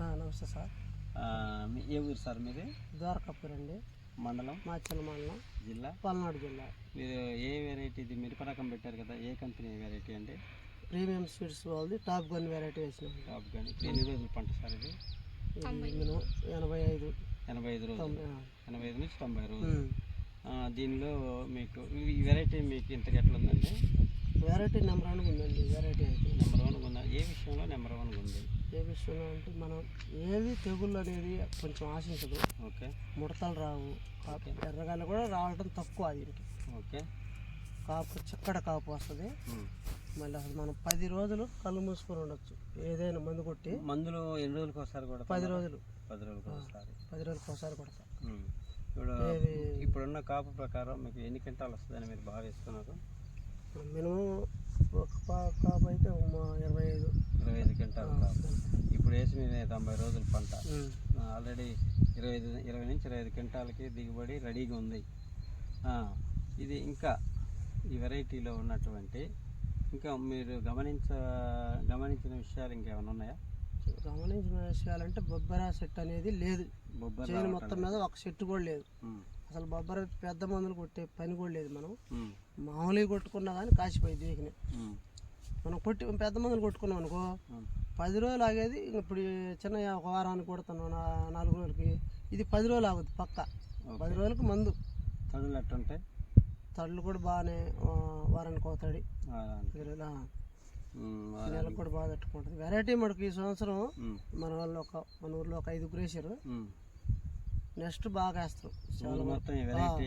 నమస్తే సార్. మీ ఏ ఊరు సార్ మీది? ద్వారకాపూర్ అండి. మండలం? మాచల్ మండలం. జిల్లా? పల్నాడు జిల్లా. మీరు ఏ వెరైటీ ఇది? మిరప రకం పెట్టారు కదా ఏ కంపెనీ వెరైటీ అండి? ప్రీమియం స్వీట్స్ వాళ్ళది టాప్ గన్ వెరైటీ వేసినాం. టాప్ కానీ ఇప్పుడు ఎన్ని రోజులు పంట సార్ ఇది? మినిమం ఎనభై ఐదు. ఎనభై ఐదు రోజులు. ఎనభై ఐదు నుంచి తొంభై రోజులు. దీనిలో మీకు ఈ వెరైటీ మీకు ఇంతకు ఎట్లా ఉందండి? వెరైటీ నెంబర్ వన్ ఉందండి వెరైటీ అయితే. నెంబర్ వన్ ఉందా? ఏ విషయంలో నెంబర్ వన్ ఉంది? ఏ విషయంలో అంటే మనం ఏది తెగుళ్ళు అనేది కొంచెం ఆశించదు. ఓకే. ముడతలు రావు. కాపు ఎర్రగాయలు కూడా రావడం తక్కువ దీనికి. ఓకే. కాపు చిక్కడ కాపు వస్తుంది. మళ్ళీ అసలు మనం పది రోజులు కళ్ళు మూసుకొని ఉండొచ్చు. ఏదైనా మందు కొట్టి మందులు ఎన్ని రోజులకు ఒకసారి కూడా పది రోజులు. పది రోజులకు ఒకసారి. పది రోజులకు ఒకసారి కొడతాం. ఇప్పుడు ఇప్పుడున్న కాపు ప్రకారం మీకు ఎన్ని క్వింటాలు వస్తుందని మీరు భావిస్తున్నారు? మినిమం ఒక పా- కాపు అయితే మా ఇరవై ఐదు. ఇరవై ఐదు క్వింటాలు ఇప్పుడు వేసి మీద తొంభై రోజుల పంట. ఆల్రెడీ ఇరవై ఐదు ఇరవై నుంచి ఇరవై ఐదు క్వింటాలకి దిగుబడి రెడీగా ఉంది. ఇది ఇంకా ఈ వెరైటీలో ఉన్నటువంటి ఇంకా మీరు గమనించ గమనించిన విషయాలు ఇంకేమైనా ఉన్నాయా? గమనించిన విషయాలంటే బొబ్బరా సెట్ అనేది లేదు. బొబ్బర్ మొత్తం మీద ఒక చెట్టు కూడా లేదు. అసలు బొబ్బర పెద్ద మందులు కొట్టే పని కూడా లేదు మనం. మామూలుగా కొట్టుకున్నా కానీ కాసిపోయి దేకినాయి మనం కొట్టి పెద్ద మందులు కొట్టుకున్నాం అనుకో. పది రోజులు ఆగేది ఇంక ఇప్పుడు చిన్న ఒక వారానికి కొడుతున్నాం నాలుగు రోజులకి. ఇది పది రోజులు ఆగుద్ది పక్క. పది రోజులకి మందు. తడులు ఎట్టుంటాయి? తళ్ళు కూడా బాగానే వారానికి అవుతాడు నెలకు కూడా బాగా తట్టుకుంటుంది. వెరైటీ మటుకు ఈ సంవత్సరం మన వాళ్ళు ఒక మన ఊర్లో ఒక ఐదుగురు వేసారు. నెక్స్ట్ బాగా వేస్తారు చాలా ఊరు మంది. మొత్తం ఈ వెరైటీ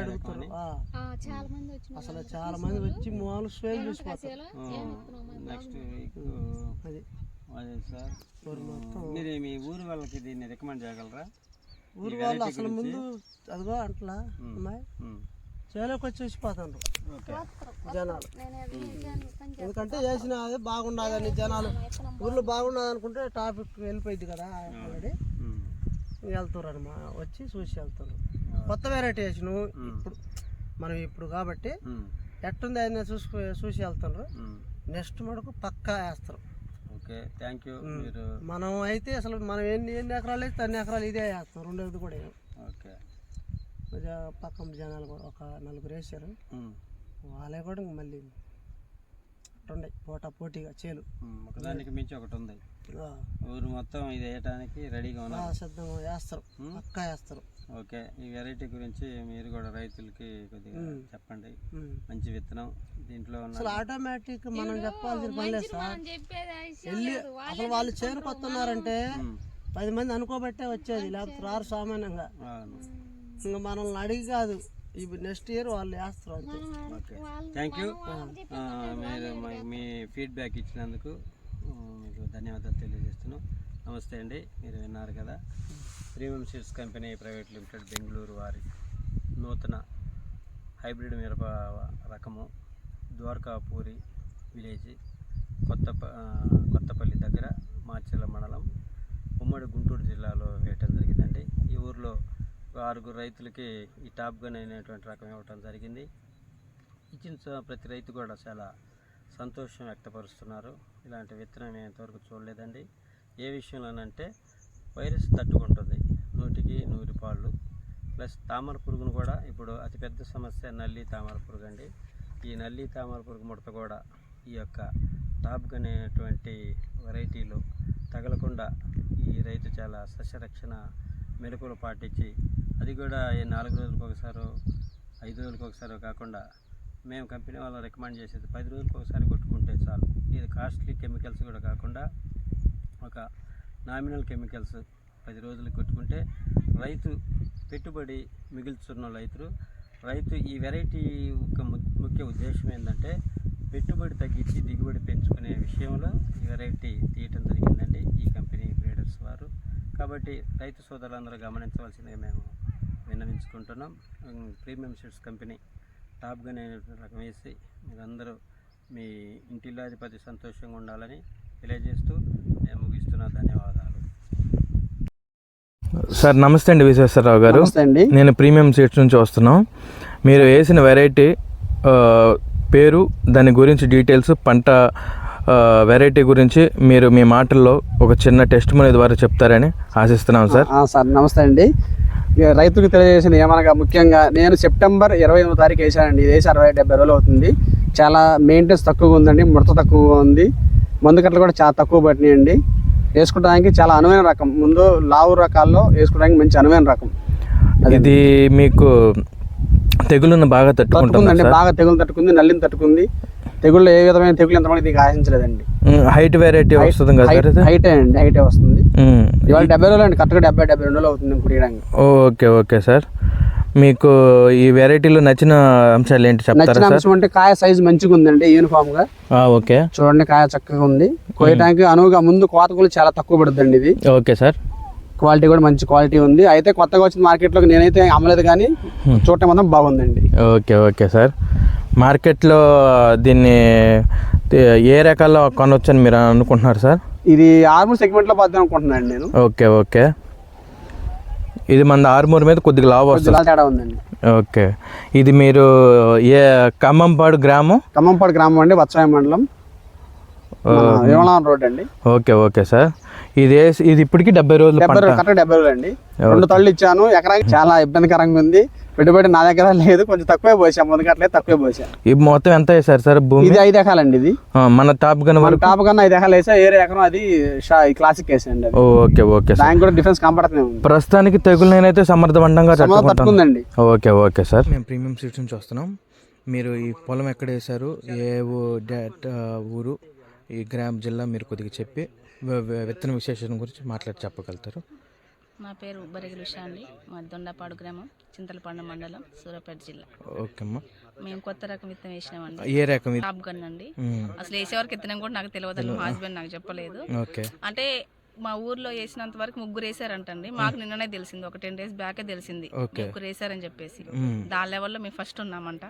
అడుగుతారు అని? ఆ, చాలా మంది వచ్చిన అసలు చాలా మంది వచ్చి మామూలు స్వేల్ చూసిపోతారు. నెక్స్ట్ వీక్ అది. మీరు మీ ఊరు వాళ్ళకి దీన్ని రికమెండ్ చేయగలరా? ఊరు వాళ్ళు అసలు ముందు అదిగో అంటలా అమ్మాయి. చేలోకి వచ్చి చూసిపోతాండ్రు. ఓకే. జనాలు. ఎందుకంటే వేసిన అదే బాగుండదని జనాలు ఊర్లో బాగున్నది అనుకుంటే టాపిక్ వెళ్ళిపోయింది కదా ఆల్రెడీ. ఉమ్. వెళ్తారు అనమా వచ్చి చూసి వెళ్తారు కొత్త వెరైటీ వేసి నువ్వు ఇప్పుడు మనం ఇప్పుడు కాబట్టి. ఎట్టుంది ఆయన చూసుకు చూసి వెళ్తారు ఉమ్. నెక్స్ట్ మటుకు పక్కా వేస్తారు ఓకే థ్యాంక్ యూ మీరు మనం అయితే అసలు మనం ఎన్ని ఎన్ని ఎకరాలు అయితే అన్ని ఎకరాలు ఇదే వేస్తాం రెండోది కూడా. ఓకే పక్కన జనాలు కూడా ఒక నలుగురు వేసారు. వాళ్ళే కూడా ఇంక మళ్ళీ ఉండే పోటా పోటీగా చేలు. ఒకదానికి మించి ఒకటి ఉంది. ఊరు మొత్తం ఇది వేయటానికి రెడీగా ఆ, ఉన్నారు. సిద్ధంగా వేస్తారు. పక్కా వేస్తారు. ఓకే. ఈ వెరైటీ గురించి మీరు కూడా రైతులకి కొద్దిగా చెప్పండి. మంచి విత్తనం దీంట్లో ఉన్న అసలు ఆటోమేటిక్ మనం చెప్పాల్సిన పని లేదు సార్. అసలు వాళ్ళు ఉమ్. పది మంది అనుకోబట్టే వచ్చేది లేకపోతే రారు సామాన్యంగా. ఇంకా మనల్ని అడిగి కాదు. ఇప్పుడు నెక్స్ట్ ఇయర్ వాళ్ళు వేస్తారు అంతే. ఓకే. థ్యాంక్ యూ మీరు మా- మీ ఫీడ్బ్యాక్ ఇచ్చినందుకు మీకు ధన్యవాదాలు తెలియజేస్తున్నాం. నమస్తే అండి మీరు విన్నారు కదా. Premium seeds company private limited Bengaluru వారి నూతన హైబ్రిడ్ మిరప రకము ద్వారకాపూరి విలేజ్ కొత్త కొత్తపల్లి దగ్గర మార్చెల మండలం ఉమ్మడి గుంటూరు జిల్లాలో వేయటం జరిగిందండి ఈ ఊర్లో ఒక ఆరుగురు రైతులకి ఈ టాప్ గన్ అనేటువంటి రకం ఇవ్వటం జరిగింది. ఇచ్చిన ప్రతి రైతు కూడా చాలా సంతోషం వ్యక్తపరుస్తున్నారు. ఇలాంటి విత్తనం మేము ఇంతవరకు చూడలేదండి. ఏ విషయంలోనంటే వైరస్ తట్టుకుంటుంది. నూటికి నూరు పాళ్ళు. ప్లస్ తామర పురుగును కూడా ఇప్పుడు అతిపెద్ద సమస్య నల్లి తామర పురుగు అండి ఈ నల్లి తామర పురుగు ముడత కూడా ఈ యొక్క టాప్ అనేటువంటి వెరైటీలో తగలకుండా ఈ రైతు చాలా సస్యరక్షణ మెలకులు పాటించి అది కూడా ఈ నాలుగు రోజులకు ఒకసారి ఐదు రోజులకు ఒకసారి కాకుండా మేము కంపెనీ వాళ్ళు రికమెండ్ చేసేది పది రోజులకు ఒకసారి కొట్టుకుంటే చాలు. ఇది కాస్ట్లీ కెమికల్స్ కూడా కాకుండా ఒక నామినల్ కెమికల్స్ పది రోజులు కొట్టుకుంటే రైతు పెట్టుబడి మిగులుతున్న రైతులు రైతు ఈ వెరైటీ యొక్క ము- ముఖ్య ఉద్దేశం ఏంటంటే పెట్టుబడి తగ్గించి దిగుబడి పెంచుకునే విషయంలో ఈ వెరైటీ తీయటం జరిగిందండి ఈ కంపెనీ బ్రీడర్స్ వారు. కాబట్టి రైతు సోదరులందరూ గమనించవలసిందిగా మేము విన్నవించుకుంటున్నాం. Premium seeds company top gun అనేటువంటి రకం వేసి మీరందరూ మీ ఇంటిల్లాధిపతి సంతోషంగా ఉండాలని తెలియజేస్తూ నేను ముగిస్తున్న. ధన్యవాదాలు. సార్ నమస్తే అండి విశ్వేశ్వరరావు గారు. అండి. నేను ప్రీమియం సీట్స్ నుంచి వస్తున్నాం. మీరు వేసిన వెరైటీ పేరు దాని గురించి డీటెయిల్స్ పంట వెరైటీ గురించి మీరు మీ మాటల్లో ఒక చిన్న టెస్ట్ మనీ ద్వారా చెప్తారని ఆశిస్తున్నాం సార్. ఆ, సార్ నమస్తే అండి. రైతుకు తెలియజేసిన ఏమనగా ముఖ్యంగా నేను సెప్టెంబర్ ఇరవై ఎనిమిది తారీఖు వేసానండి ఇది వేసి అరవై డెబ్బై రోజులు అవుతుంది. చాలా మెయింటెనెన్స్ తక్కువగా ఉందండి. ముడత తక్కువగా ఉంది. మందు కట్టలు కూడా చాలా తక్కువ పట్టినాయండి. వేసుకోవడానికి చాలా అనువైన రకం. ముందు లావు రకాల్లో వేసుకోవడానికి మంచి అనువైన రకం. ఇది మీకు తెగులును బాగా తట్టుకుంటుంది తట్టుకుందండి బాగా తెగులు తట్టుకుంది నల్లిని తట్టుకుంది. తెగుళ్ళు ఏ విధమైన తెగులు ఎంతమంది దీనికి ఆశించలేదండి హైట్ వెరైటీ వస్తుంది కదా హైటే అండి హైటే వస్తుంది. ఇవాళ డెబ్బై రోజులు అండి కరెక్ట్గా డెబ్బై డెబ్బై రెండు రోజులు అవుతుంది కుడియడానికి. Okay okay sir. మీకు ఈ వెరైటీలో నచ్చిన అంశాలు ఏంటి చెప్తారా నచ్చిన సార్? అంశం అంటే కాయ సైజు మంచిగా ఉందండి యూనిఫామ్గా ఓకే. చూడండి కాయ చక్కగా ఉంది. కోయటానికి అనువుగా ముందు కోత కూడా చాలా తక్కువ పడుతుందండి ఇది. Okay sir. క్వాలిటీ కూడా మంచి క్వాలిటీ ఉంది. అయితే కొత్తగా వచ్చిన మార్కెట్లోకి నేనైతే అమ్మలేదు కానీ చూడటం మాత్రం బాగుందండి. Okay okay sir. మార్కెట్లో దీన్ని ఏ రకాల్లో కొనవచ్చని మీరు అనుకుంటున్నారు సార్? ఇది ఆర్మూర్ సెగ్మెంట్లో పోద్దాం అనుకుంటున్నాను నేను. Okay okay. ఇది మన ఆరుమూరు మీద కొద్దిగా లావు వస్తుంది. తేడా ఉందండి. ఓకే. ఇది మీరు ఏ ఖమ్మంపాడు గ్రామం? ఖమ్మంపాడు గ్రామం అండి వత్సరాయ మండలం. రోడ్ అండి. Okay okay sir. ఇది వేసి- ఇది ఇప్పటికి డెబ్బై రోజులు డెబ్బై రోజులు కరెక్ట్ డెబ్బై రోజులు అండి. రెండు తళ్ళు ఇచ్చాను. ఎకరానికి చాలా ఇబ్బందికరంగా ఉంది. పెట్టుబడి నా దగ్గర లేదు కొంచెం తక్కువే పోసాం. ముందు కట్టలేదు తక్కువే పోసాం. ఇది మొత్తం ఎంత వేసారు సార్ భూమి? ఇది ఐదు ఎకరాలండి ఇది. ఆ, మన టాప్ గన్ మన వరకు? టాప్ కన్నా ఐదు ఎకరాలు వేసా ఏరే ఎకరం అది షా క్లాసిక్ వేసండి అది. Okay okay sir. దానికి కూడా డిఫరెన్స్ కనపడుతూనే ఉంది. ప్రస్తుతానికి తెగులు నేనైతే సమర్థవంతంగా తట్టుకుందండి. Okay okay sir. మేము ప్రీమియం సీట్స్ నుంచి వస్తున్నాం. మీరు ఈ పొలం ఎక్కడ వేశారు? ఏ ఊరు? ఈ గ్రామ్ జిల్లా మీరు కొద్దిగా చెప్పి విత్తన విశేషం గురించి మాట్లాడి చెప్పగలుగుతారు. నా పేరు బరిగిలు ఉషా అండి. మా దొండపాడు గ్రామం చింతలపండు మండలం సూర్యాపేట జిల్లా. ఓకే అమ్మా. మేము కొత్త రకం విత్తనం వేసినామండి. ఏ రకం టాప్ గన్ అండి. అసలు వేసేవరకు విత్తనం కూడా నాకు తెలియదు మా హస్బెండ్ నాకు చెప్పలేదు. ఓకే. అంటే మా ఊర్లో వేసినంత వరకు ముగ్గురు వేసారంటండి. మాకు నిన్ననే తెలిసింది. ఒక టెన్ డేస్ బ్యాకే తెలిసింది. ముగ్గురు వేసారని చెప్పేసి. దాని లెవెల్లో మేము ఫస్ట్ ఉన్నామంట.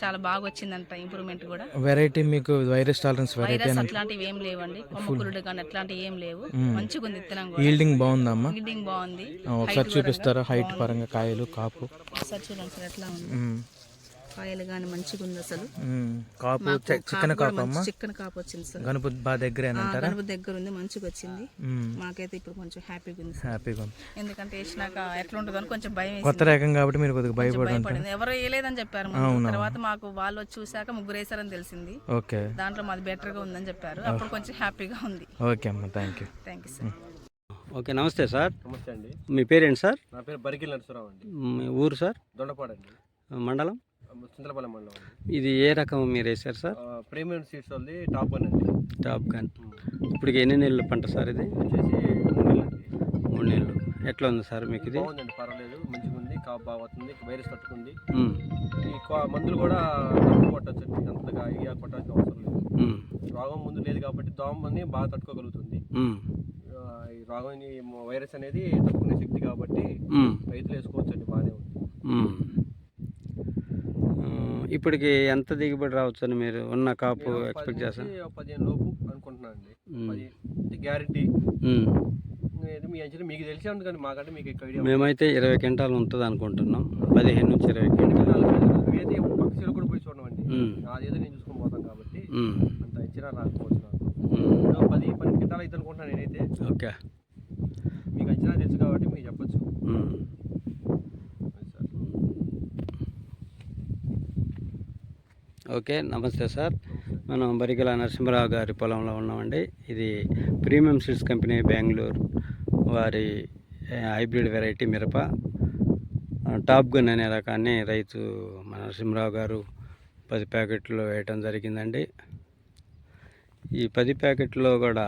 చాలా బాగా వచ్చిందంట ఇంప్రూవ్మెంట్ కూడా. వెరైటీ మీకు వైరస్ టాలరెన్స్ వెరైటీ అట్లాంటివి ఏం లేవండి. కొమ్మకురుడు కానీ అట్లాంటివి ఏం లేవు. మంచిగా ఉంది విత్తనం ఈల్డింగ్ బాగుందమ్మా బాగుంది ఒకసారి చూపిస్తారా? హైట్ పరంగా కాయలు కాపు? ఒకసారి చూడండి సార్ ఎట్లా ఉంది. కాయలు కానీ మంచిగా ఉంది అసలు. కాపు చికెన్ కాపు అమ్మా? చికెన్ కాపు వచ్చింది సార్. గణపతి బాగా దగ్గరేనంటారా గణపతి దగ్గర ఉంది మంచిగా వచ్చింది. మాకైతే ఇప్పుడు కొంచెం హ్యాపీగా ఉంది. హ్యాపీగా ఉంది. ఎందుకంటే వేసినాక ఎట్లా ఉంటుందో అని కొంచెం భయం కొత్త రకం కాబట్టి మీరు కొద్దిగా భయపడింది. ఎవరు వేయలేదని చెప్పారు. తర్వాత మాకు వాళ్ళు వచ్చి చూసాక ముగ్గురు వేసారని తెలిసింది. ఓకే. దాంట్లో మాది better గా ఉందని చెప్పారు. అప్పుడు కొంచెం హ్యాపీగా ఉంది. ఓకే అమ్మా thank you thank you sir okay నమస్తే సార్. నమస్తే అండి. మీ పేరేంటి సార్? నా పేరు బరికిల్ నరసరావు అండి. మీ ఊరు సార్? దొండపాడు అండి. మండలం? చింతలపల్లి మండలం ఇది ఏ రకం మీరు వేసారు సార్? ప్రీమియం సీట్స్ వాళ్ళది టాప్ వన్ అండి. టాప్ గన్ ఇప్పటికి ఎన్ని నెలలు పంట సార్ ఇది? వచ్చేసి మూడు నెలలు ఎట్లా ఉంది సార్ మీకు ఇది? బాగుందండి పర్వాలేదు మంచిగా ఉంది కాపు బాగా వస్తుంది వైరస్ తట్టుకుంది. ఈ మందులు కూడా తక్కువ కొట్టచ్చు అంతగా ఇక కొట్టాల్సిన అవసరం లేదు. రోగం ముందు లేదు కాబట్టి దోమని బాగా తట్టుకోగలుగుతుంది. ఈ రోగం వైరస్ అనేది తట్టుకునే శక్తి కాబట్టి. రైతులు వేసుకోవచ్చు అండి బాగానే ఉంది. ఇప్పటికి ఎంత దిగుబడి రావచ్చు అని మీరు ఉన్న కాపు ఎక్స్పెక్ట్ నుంచి పదిహేను లోపు అనుకుంటున్నాను గ్యారంటీ. మ్మ్. మీ అంచనా మీకు తెలిసే ఉంది కానీ మాకంటే మీకు ఎక్కువ మేమైతే ఇరవై క్వింటాలు ఉంటుంది అనుకుంటున్నాం. పదిహేను నుంచి ఇరవై క్వింటాలు. ఏది పక్క చెరువు కూడా పోయి చూడమండి. నేను చూసుకొని పోతాం కాబట్టి. అంత ఇచ్చినా రాకపోవచ్చు నాకు. పది కింటాలు అయితే అనుకుంటున్నాను నేనైతే. ఓకే. మీకు అంచనా తెలుసు కాబట్టి మీకు చెప్పొచ్చు మ్మ్. అది సార్. ఓకే నమస్తే సార్. మనం బరికల నరసింహరావు గారి పొలంలో ఉన్నామండి. ఇది ప్రీమియం సీడ్స్ కంపెనీ బెంగళూరు. వారి హైబ్రిడ్ వెరైటీ మిరప. టాప్ గన్ అనే రకాన్ని రైతు మన నరసింహరావు గారు పది ప్యాకెట్లు వేయటం జరిగిందండి. ఈ పది ప్యాకెట్లో కూడా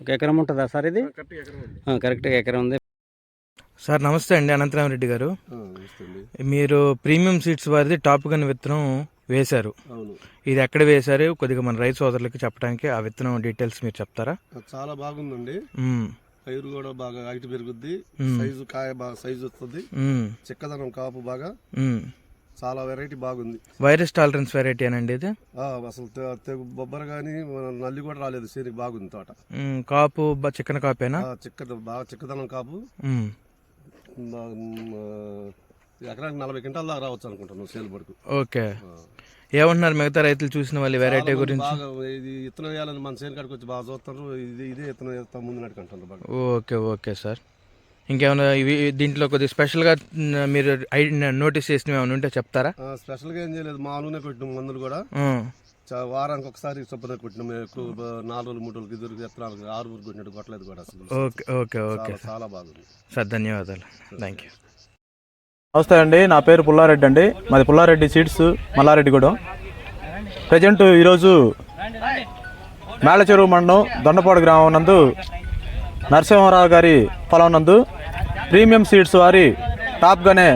ఒక ఎకరం ఉంటుందా సార్ ఇది? కరెక్ట్గా ఎకరం ఉంది ఆ, కరెక్ట్గా ఎకరం ఉంది సార్ నమస్తే అండి. అనంతరామ రెడ్డి గారు మీరు ప్రీమియం సీట్స్ వారిది టాప్ గన్ విత్తనం వేశారు. ఇది ఎక్కడ వేశారు? కొద్దిగా మన రైతు సోదరులకి చెప్పడానికి ఆ విత్తనం డీటెయిల్స్ మీరు చెప్తారా? చాలా బాగుందండి. పైరు కూడా బాగా హైట్ పెరుగుద్ది. సైజు కాయ బాగా సైజు వస్తుంది. చిక్కదనం కాపు బాగా. చాలా వెరైటీ బాగుంది. వైరస్ టాలరెన్స్ వెరైటీ అనండి ఇది? అసలు బొబ్బర కానీ నల్లి కూడా రాలేదు. సీనికి బాగుంది తోట. కాపు చికెన్ కాపేనా? చిక్క బాగా చిక్కదనం కాపు. ఎకరానికి నలభై క్వింటాల దాకా రావచ్చు అనుకుంటాను సేల్ పడుకు ఓకే. ఏమంటున్నారు మిగతా రైతులు చూసిన వాళ్ళు వెరైటీ గురించి? ఇది ఇత్తనం వేయాలని మన చేను కాడికి వచ్చి బాగా చూస్తారు. ఇది ఇదే ఇత్తనం వేస్తాం ముందు నడుకుంటారు ఓకే ఓకే సార్. ఇంకేమైనా ఇవి దీంట్లో కొద్దిగా స్పెషల్గా మీరు ఐ- నోటీస్ చేసినవి ఏమైనా ఉంటే చెప్తారా? స్పెషల్గా ఏం చేయలేదు. మామూలుగానే కొట్టినాం మందులు కూడా. వారానికి ఒకసారి చొప్పున కొట్టినాం ఎక్కువ నాలుగు రోజులు మూడు రోజులకి ఇద్దరు విత్తనాలు ఆరు ఊరు కొట్టినట్టు కొట్టలేదు కూడా అసలు. Okay okay okay. చాలా చాలా బాగుంది. సార్ ధన్యవాదాలు. Thank you. నమస్తే అండి నా పేరు పుల్లారెడ్డి అండి. మాది పుల్లారెడ్డి సీడ్స్ మల్లారెడ్డిగూడెం. ప్రజెంట్ ఈరోజు మేళచెరువు మండలం దొండపాడు గ్రామం నందు నరసింహారావు గారి పొలం నందు ప్రీమియం సీడ్స్ వారి టాప్ గనే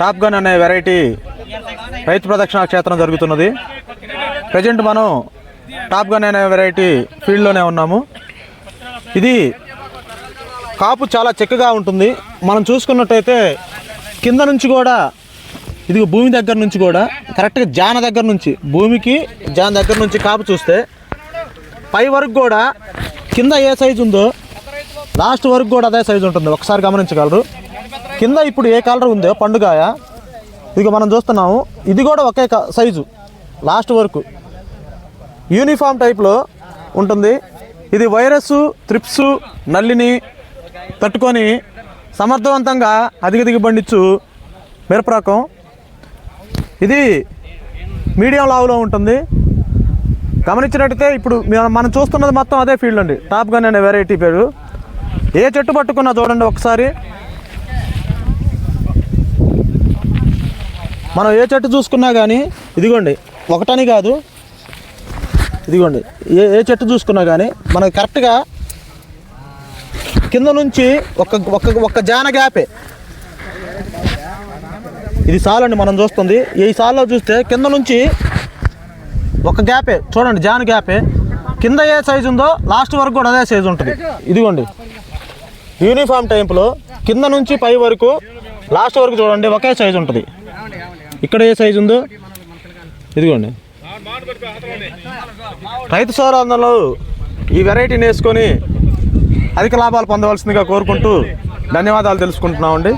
టాప్ గన్ అనే వెరైటీ రైతు ప్రదక్షిణ క్షేత్రం జరుగుతున్నది. ప్రజెంట్ మనం టాప్ గన్ అనే వెరైటీ ఫీల్డ్లోనే ఉన్నాము. ఇది కాపు చాలా చెక్కగా ఉంటుంది. మనం చూసుకున్నట్టయితే కింద నుంచి కూడా ఇది భూమి దగ్గర నుంచి కూడా కరెక్ట్గా జాన దగ్గర నుంచి భూమికి జాన దగ్గర నుంచి కాపు చూస్తే పై వరకు కూడా కింద ఏ సైజు ఉందో లాస్ట్ వరకు కూడా అదే సైజు ఉంటుంది. ఒకసారి గమనించగలరు. కింద ఇప్పుడు ఏ కలర్ ఉందో పండుగాయ. ఇది మనం చూస్తున్నాము. ఇది కూడా ఒకే క- సైజు లాస్ట్ వరకు. యూనిఫామ్ టైప్లో ఉంటుంది. ఇది వైరస్ త్రిప్స్ నల్లిని తట్టుకొని సమర్థవంతంగా అధిక దిగుబడినిచ్చు మిరప రకం ఇది మీడియం లావులో ఉంటుంది. గమనించినట్టయితే ఇప్పుడు మనం చూస్తున్నది మొత్తం అదే ఫీల్డ్ అండి. టాప్ గన్ అనే వెరైటీ పేరు. ఏ చెట్టు పట్టుకున్నా చూడండి ఒకసారి. మనం ఏ చెట్టు చూసుకున్నా కానీ ఇదిగోండి. ఒకటని కాదు. ఇదిగోండి. ఏ ఏ చెట్టు చూసుకున్నా కానీ మనకి కరెక్ట్గా కింద నుంచి ఒక ఒక ఒక జాన గ్యాపే. ఇది సాలండి మనం చూస్తుంది. ఈ సాల్లో చూస్తే కింద నుంచి ఒక గ్యాపే. చూడండి జాన గ్యాపే. కింద ఏ సైజు ఉందో లాస్ట్ వరకు కూడా అదే సైజు ఉంటుంది. ఇదిగోండి. యూనిఫామ్ టైంలో కింద నుంచి పై వరకు లాస్ట్ వరకు చూడండి ఒకే సైజు ఉంటుంది. ఇక్కడ ఏ సైజు ఉందో ఇదిగోండి. రైతు సౌరాందంలో ఈ వెరైటీని వేసుకొని అధిక లాభాలు పొందవలసిందిగా కోరుకుంటూ ధన్యవాదాలు తెలుసుకుంటున్నామండి.